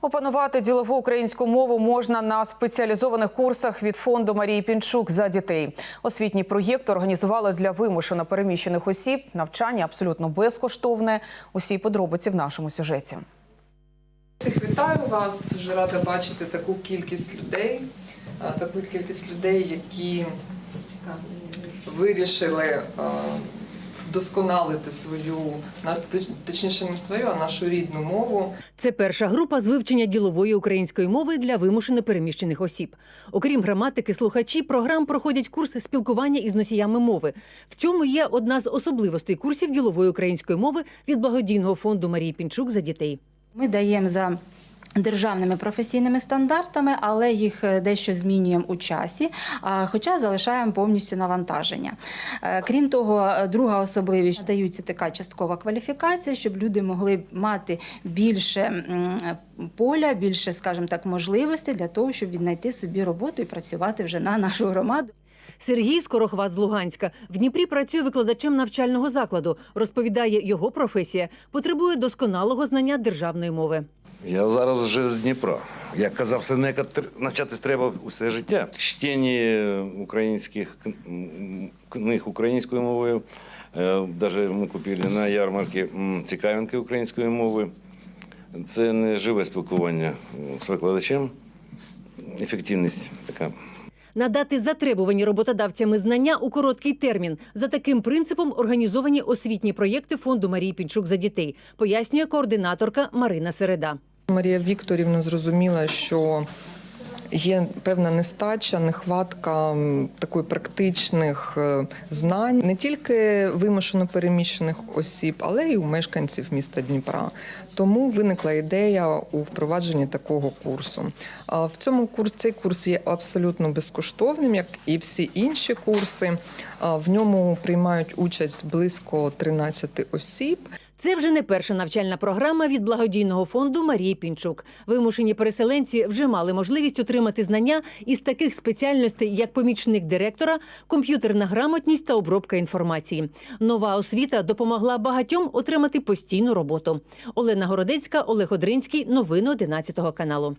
Опанувати ділову українську мову можна на спеціалізованих курсах від фонду Марії Пінчук за дітей. Освітній проєкт організували для вимушено переміщених осіб. Навчання абсолютно безкоштовне. Усі подробиці в нашому сюжеті. Всіх вітаю вас. Дуже рада бачити таку кількість людей, таку кількість людей, які вирішили вдосконалити свою, точніше не свою, а нашу рідну мову. Це перша група з вивчення ділової української мови для вимушено переміщених осіб. Окрім граматики, слухачі програм проходять курс спілкування із носіями мови. В цьому є одна з особливостей курсів ділової української мови від благодійного фонду Марії Пінчук за дітей. Ми даємо за державними професійними стандартами, але їх е, дещо змінюємо у часі, хоча залишаємо повністю навантаження. Е, Крім того, е, друга особливість дається така часткова кваліфікація, щоб люди могли мати більше поля, більше, скажімо так, можливостей для того, щоб віднайти собі роботу і працювати вже на нашу громаду. Сергій Скорохват з Луганська в Дніпрі працює викладачем навчального закладу. Розповідає, його професія потребує досконалого знання державної мови. Я зараз вже з Дніпра. Як казав Сенека, навчатись треба усе життя. Чтення українських книг українською мовою. Навіть ми купили на ярмарці цікавинки української мови. Це не живе спілкування з викладачем. Ефективність така. Надати затребувані роботодавцями знання у короткий термін. За таким принципом організовані освітні проєкти фонду Марії Пінчук за дітей, пояснює координаторка Марина Середа. Марія Вікторівна зрозуміла, що є певна нестача, нехватка такої практичних е, знань не тільки вимушено переміщених осіб, але й у мешканців міста Дніпра. Тому виникла ідея у впровадженні такого курсу. В цьому курс цей курс є абсолютно безкоштовним, як і всі інші курси. В ньому приймають участь близько 13 осіб. Це вже не перша навчальна програма від благодійного фонду Марії Пінчук. Вимушені переселенці вже мали можливість отримати знання із таких спеціальностей, як помічник директора, комп'ютерна грамотність та обробка інформації. Нова освіта допомогла багатьом отримати постійну роботу. Олена Городецька, Олег Одринський. Новини 11 каналу.